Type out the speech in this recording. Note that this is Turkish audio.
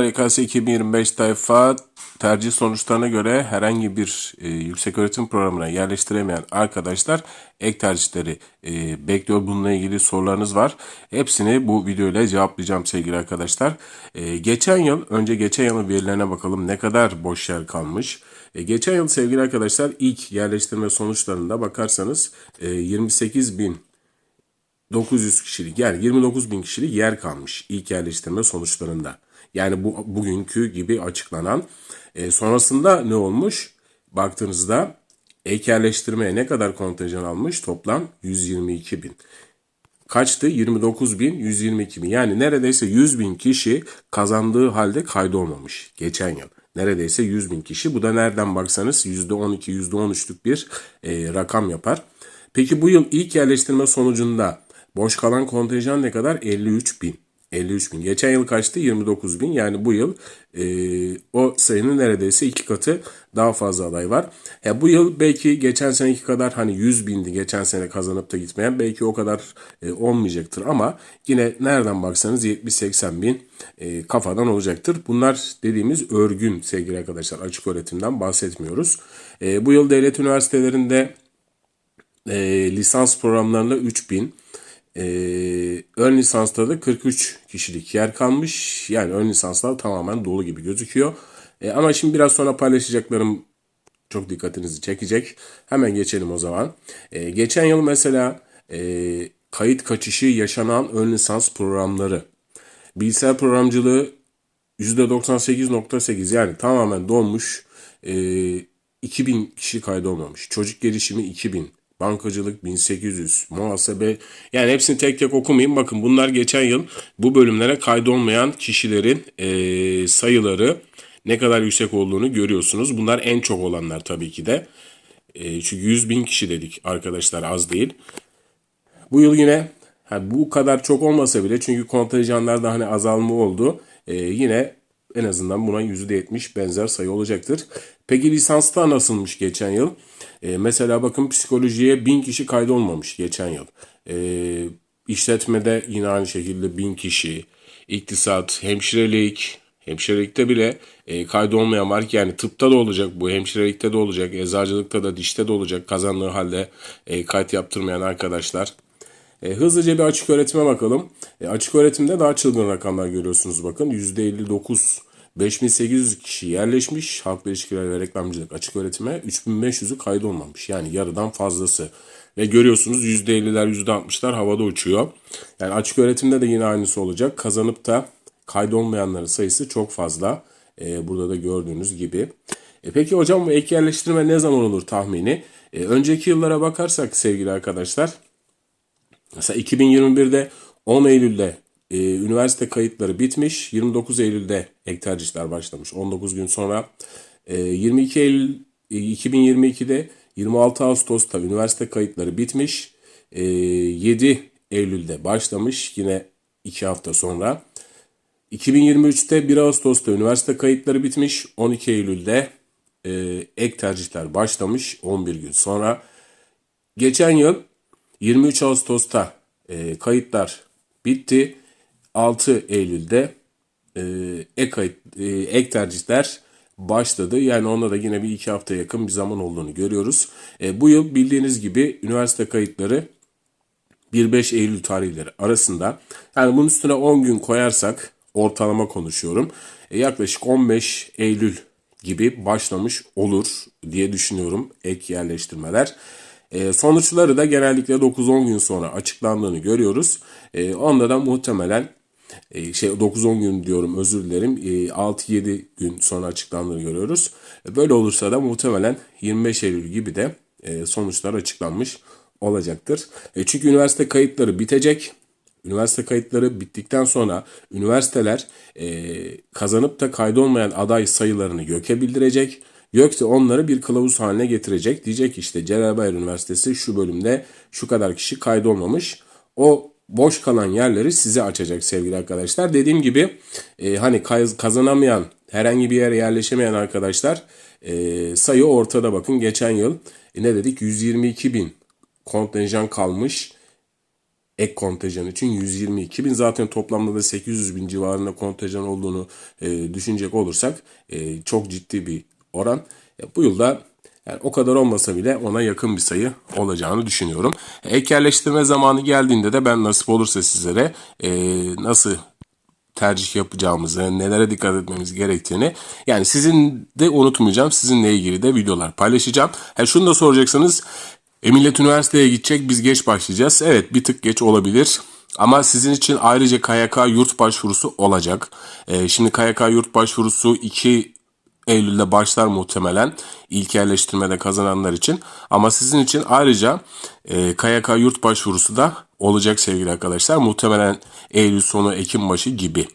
YKS 2025 tayfa tercih sonuçlarına göre herhangi bir e, yükseköğretim programına yerleştiremeyen arkadaşlar ek tercihleri e, bekliyor. Bununla ilgili sorularınız var. Hepsini bu videoyla cevaplayacağım sevgili arkadaşlar. E, geçen yıl, önce geçen yılın verilerine bakalım ne kadar boş yer kalmış. E, geçen yıl sevgili arkadaşlar ilk yerleştirme sonuçlarında bakarsanız e, 28 bin 900 kişilik yani 29 bin kişilik yer kalmış ilk yerleştirme sonuçlarında. Yani bu bugünkü gibi açıklanan. E, sonrasında ne olmuş? Baktığınızda ek yerleştirmeye ne kadar kontenjan almış? Toplam 122 bin. Kaçtı? 29 bin, 122 bin. Yani neredeyse 100 bin kişi kazandığı halde kaydolmamış geçen yıl. Neredeyse 100 bin kişi. Bu da nereden baksanız %12, %13'lük bir e, rakam yapar. Peki bu yıl ilk yerleştirme sonucunda boş kalan kontenjan ne kadar? 53 bin. 53 bin. Geçen yıl kaçtı? 29 bin. Yani bu yıl e, o sayının neredeyse iki katı daha fazla aday var. Ya bu yıl belki geçen seneki kadar hani 100 bindi geçen sene kazanıp da gitmeyen belki o kadar e, olmayacaktır ama yine nereden baksanız 70-80 bin e, kafadan olacaktır. Bunlar dediğimiz örgün sevgili arkadaşlar açık öğretimden bahsetmiyoruz. E, bu yıl devlet üniversitelerinde e, lisans programlarında 3000 bin ee, ön lisansta da 43 kişilik yer kalmış. Yani ön lisanslar tamamen dolu gibi gözüküyor. Ee, ama şimdi biraz sonra paylaşacaklarım çok dikkatinizi çekecek. Hemen geçelim o zaman. Ee, geçen yıl mesela e, kayıt kaçışı yaşanan ön lisans programları. Bilgisayar programcılığı %98.8 yani tamamen donmuş. E, 2000 kişi kaydolmamış. Çocuk gelişimi 2000 bankacılık 1800, muhasebe yani hepsini tek tek okumayayım. Bakın bunlar geçen yıl bu bölümlere kaydolmayan kişilerin e, sayıları ne kadar yüksek olduğunu görüyorsunuz. Bunlar en çok olanlar tabii ki de. E, çünkü 100 bin kişi dedik arkadaşlar az değil. Bu yıl yine ha, bu kadar çok olmasa bile çünkü kontenjanlarda hani azalma oldu. E, yine en azından buna %70 benzer sayı olacaktır. Peki lisansta nasılmış geçen yıl? E, mesela bakın psikolojiye 1000 kişi kaydolmamış geçen yıl. E, işletmede yine aynı şekilde 1000 kişi. İktisat, hemşirelik, hemşirelikte bile e, kaydolmayan var ki yani tıpta da olacak bu, hemşirelikte de olacak, eczacılıkta da dişte de olacak kazandığı halde e, kayıt yaptırmayan arkadaşlar. E, hızlıca bir açık öğretime bakalım. E, açık öğretimde daha çılgın rakamlar görüyorsunuz bakın. %59 5800 kişi yerleşmiş halkla ilişkiler ve reklamcılık açık öğretime 3500'ü kaydolmamış. Yani yarıdan fazlası. Ve görüyorsunuz %50'ler %60'lar havada uçuyor. Yani açık öğretimde de yine aynısı olacak. Kazanıp da kaydolmayanların sayısı çok fazla. Ee, burada da gördüğünüz gibi. E peki hocam bu ek yerleştirme ne zaman olur tahmini? E, önceki yıllara bakarsak sevgili arkadaşlar. Mesela 2021'de 10 Eylül'de e, üniversite kayıtları bitmiş. 29 Eylül'de ek tercihler başlamış. 19 gün sonra e, 22 Eylül e, 2022'de 26 Ağustos'ta üniversite kayıtları bitmiş. E, 7 Eylül'de başlamış. Yine 2 hafta sonra. 2023'te 1 Ağustos'ta üniversite kayıtları bitmiş. 12 Eylül'de e, ek tercihler başlamış 11 gün sonra. Geçen yıl 23 Ağustos'ta e, kayıtlar bitti. 6 Eylül'de e, ek, kayıt, e, ek tercihler başladı. Yani onda da yine bir iki hafta yakın bir zaman olduğunu görüyoruz. E, bu yıl bildiğiniz gibi üniversite kayıtları 1-5 Eylül tarihleri arasında. Yani bunun üstüne 10 gün koyarsak ortalama konuşuyorum. E, yaklaşık 15 Eylül gibi başlamış olur diye düşünüyorum ek yerleştirmeler. E, sonuçları da genellikle 9-10 gün sonra açıklandığını görüyoruz. E, onda da muhtemelen e, şey 9-10 gün diyorum özür dilerim. E, 6-7 gün sonra açıklandığını görüyoruz. E, böyle olursa da muhtemelen 25 Eylül gibi de e, sonuçlar açıklanmış olacaktır. Çünkü üniversite kayıtları bitecek. Üniversite kayıtları bittikten sonra üniversiteler kazanıp da kaydolmayan aday sayılarını YÖK'e bildirecek. YÖK de onları bir kılavuz haline getirecek. Diyecek işte Celal Bayar Üniversitesi şu bölümde şu kadar kişi kaydolmamış. O boş kalan yerleri size açacak sevgili arkadaşlar. Dediğim gibi e, hani kazanamayan herhangi bir yere yerleşemeyen arkadaşlar e, sayı ortada bakın. Geçen yıl e, ne dedik 122 bin kontenjan kalmış. ek kontenjan için 122 bin. Zaten toplamda da 800 bin civarında kontenjan olduğunu e, düşünecek olursak e, çok ciddi bir oran. E, bu yılda yani o kadar olmasa bile ona yakın bir sayı olacağını düşünüyorum. Ek zamanı geldiğinde de ben nasip olursa sizlere e, nasıl tercih yapacağımızı, nelere dikkat etmemiz gerektiğini yani sizin de unutmayacağım. Sizinle ilgili de videolar paylaşacağım. Ha şunu da soracaksınız. E, millet üniversiteye gidecek biz geç başlayacağız. Evet bir tık geç olabilir. Ama sizin için ayrıca KYK yurt başvurusu olacak. E, şimdi KYK yurt başvurusu 2 Eylül'de başlar muhtemelen ilk yerleştirmede kazananlar için. Ama sizin için ayrıca e, KYK yurt başvurusu da olacak sevgili arkadaşlar. Muhtemelen Eylül sonu Ekim başı gibi.